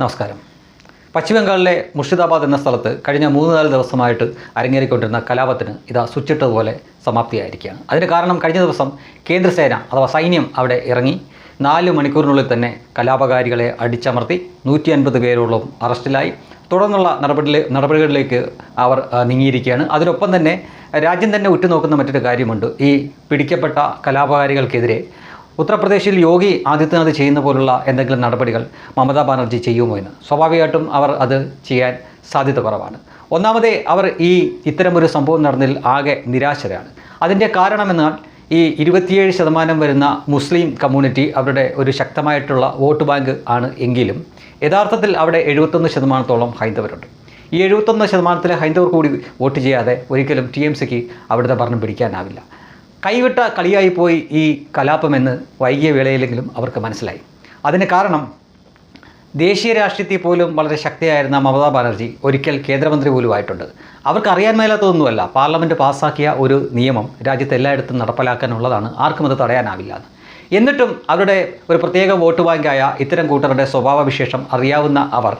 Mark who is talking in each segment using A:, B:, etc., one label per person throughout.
A: നമസ്കാരം. പശ്ചിമബംഗാളിലെ മുർഷിദാബാദ് എന്ന സ്ഥലത്ത് കഴിഞ്ഞ മൂന്ന് നാല് ദിവസമായിട്ട് അരങ്ങേറിക്കൊണ്ടിരുന്ന കലാപത്തിന് ഇതാ സ്വിച്ചിട്ടതുപോലെ സമാപ്തിയായിരിക്കുകയാണ്. അതിന് കാരണം കഴിഞ്ഞ ദിവസം കേന്ദ്രസേന അഥവാ സൈന്യം അവിടെ ഇറങ്ങി നാല് മണിക്കൂറിനുള്ളിൽ തന്നെ കലാപകാരികളെ അടിച്ചമർത്തി നൂറ്റി അൻപത് പേരോളം അറസ്റ്റിലായി. തുടർന്നുള്ള നടപടി നടപടികളിലേക്ക് അവർ നീങ്ങിയിരിക്കുകയാണ്. അതിനൊപ്പം തന്നെ രാജ്യം തന്നെ ഉറ്റുനോക്കുന്ന മറ്റൊരു കാര്യമുണ്ട്. ഈ പിടിക്കപ്പെട്ട കലാപകാരികൾക്കെതിരെ ഉത്തർപ്രദേശിൽ യോഗി ആദിത്യനാഥ് ചെയ്യുന്ന പോലുള്ള എന്തെങ്കിലും നടപടികൾ മമതാ ബാനർജി ചെയ്യുമോ എന്ന്? സ്വാഭാവികമായിട്ടും അവർ അത് ചെയ്യാൻ സാധ്യത കുറവാണ്. ഒന്നാമതേ അവർ ഈ ഇത്തരമൊരു സംഭവം നടന്നതിൽ ആകെ നിരാശരാണ്. അതിന്റെ കാരണമെന്നാൽ ഈ ഇരുപത്തിയേഴ് ശതമാനം വരുന്ന മുസ്ലിം കമ്മ്യൂണിറ്റി അവരുടെ ഒരു ശക്തമായിട്ടുള്ള വോട്ട് ബാങ്ക് ആണ് എങ്കിലും യഥാർത്ഥത്തിൽ അവിടെ എഴുപത്തൊന്ന് ശതമാനത്തോളം ഹൈന്ദവരുണ്ട്. ഈ എഴുപത്തൊന്ന് ശതമാനത്തിലെ ഹൈന്ദവർ കൂടി വോട്ട് ചെയ്യാതെ ഒരിക്കലും ടി എം സിക്ക് അവിടുത്തെ ഭരണം പിടിക്കാനാവില്ല. കൈവിട്ട കളിയായി പോയി ഈ കലാപമെന്ന് വൈകിയ വേളയിലെങ്കിലും അവർക്ക് മനസ്സിലായി. അതിന് കാരണം ദേശീയ രാഷ്ട്രീയത്തിൽ പോലും വളരെ ശക്തിയായിരുന്ന മമതാ ബാനർജി ഒരിക്കൽ കേന്ദ്രമന്ത്രി പോലും ആയിട്ടുണ്ട്. അവർക്ക് അറിയാൻ മേലാത്തതൊന്നുമല്ല. പാർലമെന്റ് പാസ്സാക്കിയ ഒരു നിയമം രാജ്യത്ത് എല്ലായിടത്തും നടപ്പിലാക്കാനുള്ളതാണ്. ആർക്കും അത് തടയാനാവില്ല എന്ന്. എന്നിട്ടും അവരുടെ ഒരു പ്രത്യേക വോട്ട് ബാങ്കായ ഇത്തരം കൂട്ടരുടെ സ്വഭാവവിശേഷം അറിയാവുന്ന അവർ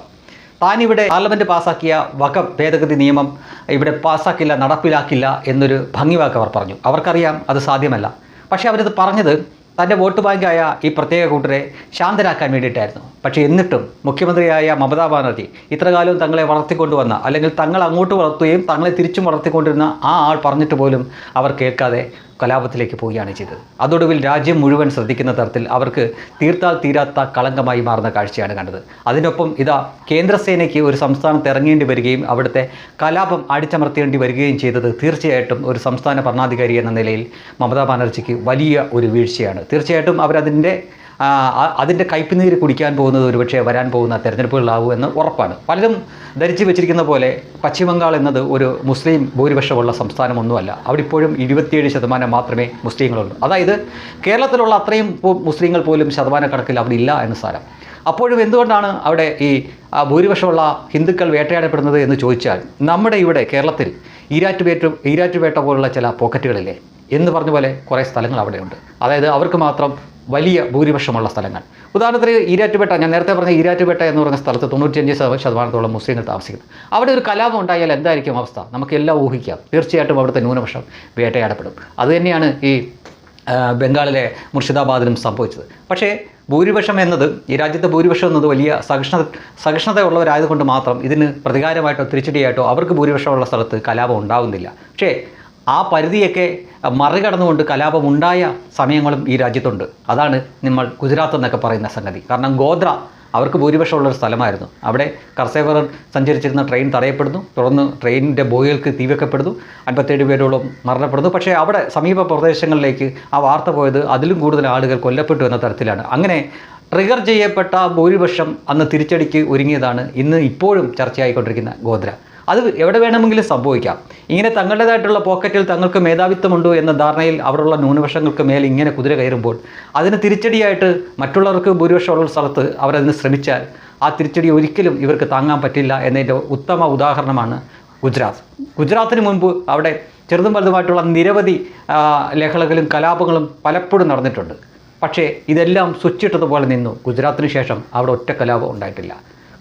A: താനിവിടെ പാർലമെന്റ് പാസ്സാക്കിയ വക ഭേദഗതി നിയമം ഇവിടെ പാസ്സാക്കില്ല നടപ്പിലാക്കില്ല എന്നൊരു ഭംഗിവാക്ക് അവർ പറഞ്ഞു. അവർക്കറിയാം അത് സാധ്യമല്ല. പക്ഷേ അവരത് പറഞ്ഞത് തന്റെ വോട്ട് ബാങ്കായ ഈ പ്രത്യേക കൂട്ടരെ ശാന്തരാക്കാൻ വേണ്ടിയിട്ടായിരുന്നു. പക്ഷേ എന്നിട്ടും മുഖ്യമന്ത്രിയായ മമതാ ബാനർജി ഇത്രകാലവും തങ്ങളെ വളർത്തിക്കൊണ്ടുവന്ന അല്ലെങ്കിൽ തങ്ങൾ അങ്ങോട്ട് വളർത്തുകയും തങ്ങളെ തിരിച്ചും വളർത്തിക്കൊണ്ടിരുന്ന ആ ആൾ പറഞ്ഞിട്ട് പോലും അവർ കേൾക്കാതെ കലാപത്തിലേക്ക് പോവുകയാണ് ചെയ്തത്. അതൊടുവിൽ രാജ്യം മുഴുവൻ ശ്രദ്ധിക്കുന്ന തരത്തിൽ അവർക്ക് തീർത്താൽ തീരാത്ത കളങ്കമായി മാറുന്ന കാഴ്ചയാണ് കണ്ടത്. അതിനൊപ്പം ഇതാ കേന്ദ്രസേനയ്ക്ക് ഒരു സംസ്ഥാനത്ത് ഇറങ്ങേണ്ടി വരികയും അവിടുത്തെ കലാപം അടിച്ചമർത്തേണ്ടി വരികയും ചെയ്തത് തീർച്ചയായിട്ടും ഒരു സംസ്ഥാന ഭരണാധികാരി എന്ന നിലയിൽ മമതാ ബാനർജിക്ക് വലിയ ഒരു വീഴ്ചയാണ്. തീർച്ചയായിട്ടും അവരതിന്റെ അതിന്റെ കയ്പിനീര് കുടിക്കാൻ പോകുന്നത് ഒരുപക്ഷെ വരാൻ പോകുന്ന തെരഞ്ഞെടുപ്പുകളാവും എന്ന് ഉറപ്പാണ്. പലരും ധരിച്ചു വെച്ചിരിക്കുന്ന പോലെ പശ്ചിമബംഗാൾ എന്നത് ഒരു മുസ്ലിം ഭൂരിപക്ഷമുള്ള സംസ്ഥാനമൊന്നുമല്ല. അവിടെ ഇപ്പോഴും ഇരുപത്തിയേഴ് ശതമാനം മാത്രമേ മുസ്ലിങ്ങളുള്ളൂ. അതായത് കേരളത്തിലുള്ള അത്രയും മുസ്ലിങ്ങൾ പോലും ശതമാനക്കണക്കിൽ അവിടെ ഇല്ല എന്ന് സാരം. അപ്പോഴും എന്തുകൊണ്ടാണ് അവിടെ ഈ ഭൂരിപക്ഷമുള്ള ഹിന്ദുക്കൾ വേട്ടയാടപ്പെടുന്നത് എന്ന് ചോദിച്ചാൽ നമ്മുടെ ഇവിടെ കേരളത്തിൽ ഈരാറ്റുപേറ്റ ഈരാറ്റുപേട്ട പോലുള്ള ചില പോക്കറ്റുകളില്ലേ എന്ന് പറഞ്ഞ പോലെ കുറേ സ്ഥലങ്ങൾ അവിടെയുണ്ട്. അതായത് അവർക്ക് മാത്രം വലിയ ഭൂരിപക്ഷമുള്ള സ്ഥലങ്ങൾ. ഉദാഹരണത്തിന് ഈരാറ്റുപേട്ട ഞാൻ നേരത്തെ പറഞ്ഞ ഈരാറ്റുപേട്ട എന്ന് പറഞ്ഞ സ്ഥലത്ത് തൊണ്ണൂറ്റിയഞ്ച് ശത- ശതമാനത്തോളം മുസ്ലിങ്ങൾ താമസിക്കുന്നു. അവിടെ ഒരു കലാപം ഉണ്ടായാൽ എന്തായിരിക്കും അവസ്ഥ? നമുക്കെല്ലാം ഊഹിക്കാം. തീർച്ചയായിട്ടും അവിടുത്തെ ന്യൂനപക്ഷം വേട്ടയാടപ്പെടും. അതുതന്നെയാണ് ഈ ബംഗാളിലെ മുർഷിദാബാദിലും സംഭവിച്ചത്. പക്ഷേ ഭൂരിപക്ഷം എന്നത് ഈ രാജ്യത്തെ ഭൂരിപക്ഷം എന്നത് വലിയ സഹിഷ്ണ സഹിഷ്ണുതയുള്ളവരായതുകൊണ്ട് മാത്രം ഇതിന് പ്രതികാരമായിട്ടോ തിരിച്ചടിയായിട്ടോ അവർക്ക് ഭൂരിപക്ഷമുള്ള സ്ഥലത്ത് കലാപം ഉണ്ടാവുന്നില്ല. പക്ഷേ ആ പരിധിയൊക്കെ മറികടന്നുകൊണ്ട് കലാപം ഉണ്ടായ സമയങ്ങളും ഈ രാജ്യത്തുണ്ട്. അതാണ് നമ്മൾ ഗുജറാത്ത് എന്നൊക്കെ പറയുന്ന സംഗതി. കാരണം ഗോദ്ര അവർക്ക് ഭൂരിപക്ഷമുള്ള ഒരു സ്ഥലമായിരുന്നു. അവിടെ കർഷകർ സഞ്ചരിച്ചിരുന്ന ട്രെയിൻ തടയപ്പെടുന്നു. തുടർന്ന് ട്രെയിനിന്റെ ബോയികൾക്ക് തീവെക്കപ്പെടുന്നു. അൻപത്തേഴ് പേരോളം മരണപ്പെടുന്നു. പക്ഷേ അവിടെ സമീപ പ്രദേശങ്ങളിലേക്ക് ആ വാർത്ത പോയത് അതിലും കൂടുതൽ ആളുകൾ കൊല്ലപ്പെട്ടു എന്ന തരത്തിലാണ്. അങ്ങനെ ട്രിഗർ ചെയ്യപ്പെട്ട ഭൂരിപക്ഷം അന്ന് തിരിച്ചടിക്ക് ഒരുങ്ങിയതാണ് ഇന്ന് ഇപ്പോഴും ചർച്ചയായിക്കൊണ്ടിരിക്കുന്ന ഗോദ്ര. അത് എവിടെ വേണമെങ്കിലും സംഭവിക്കാം. ഇങ്ങനെ തങ്ങളുടേതായിട്ടുള്ള പോക്കറ്റിൽ തങ്ങൾക്ക് മേധാവിത്വമുണ്ടോ എന്ന ധാരണയിൽ അവിടെയുള്ള ന്യൂനപക്ഷങ്ങൾക്ക് മേൽ ഇങ്ങനെ കുതിര കയറുമ്പോൾ അതിന് തിരിച്ചടിയായിട്ട് മറ്റുള്ളവർക്ക് ഭൂരിപക്ഷമുള്ള സ്ഥലത്ത് അവരതിന് ശ്രമിച്ചാൽ ആ തിരിച്ചടി ഒരിക്കലും ഇവർക്ക് താങ്ങാൻ പറ്റില്ല എന്നതിന്റെ ഉത്തമ ഉദാഹരണമാണ് ഗുജറാത്ത്. ഗുജറാത്തിന് മുൻപ് അവിടെ ചെറുതും വലുതുമായിട്ടുള്ള നിരവധി ലേഖകളും കലാപങ്ങളും പലപ്പോഴും നടന്നിട്ടുണ്ട്. പക്ഷേ ഇതെല്ലാം സ്വിച്ചിട്ടതുപോലെ നിന്നു. ഗുജറാത്തിന് ശേഷം അവിടെ ഒറ്റ കലാപം ഉണ്ടായിട്ടില്ല.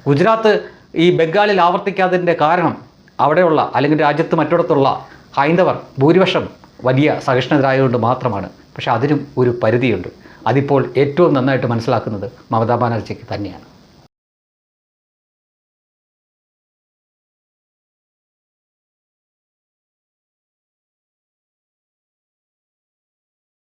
A: ഗുജറാത്ത് ഈ ബംഗാളിൽ ആവർത്തിക്കാത്തതിന്റെ കാരണം അവിടെയുള്ള അല്ലെങ്കിൽ രാജ്യത്ത് മറ്റിടത്തുള്ള ഹൈന്ദവർ ഭൂരിപക്ഷം വലിയ സഹിഷ്ണുതരായതുകൊണ്ട് മാത്രമാണ്. പക്ഷേ അതിനും ഒരു പരിധിയുണ്ട്. അതിപ്പോൾ ഏറ്റവും നന്നായിട്ട് മനസ്സിലാക്കുന്നത് മമതാ ബാനർജിക്ക് തന്നെയാണ്.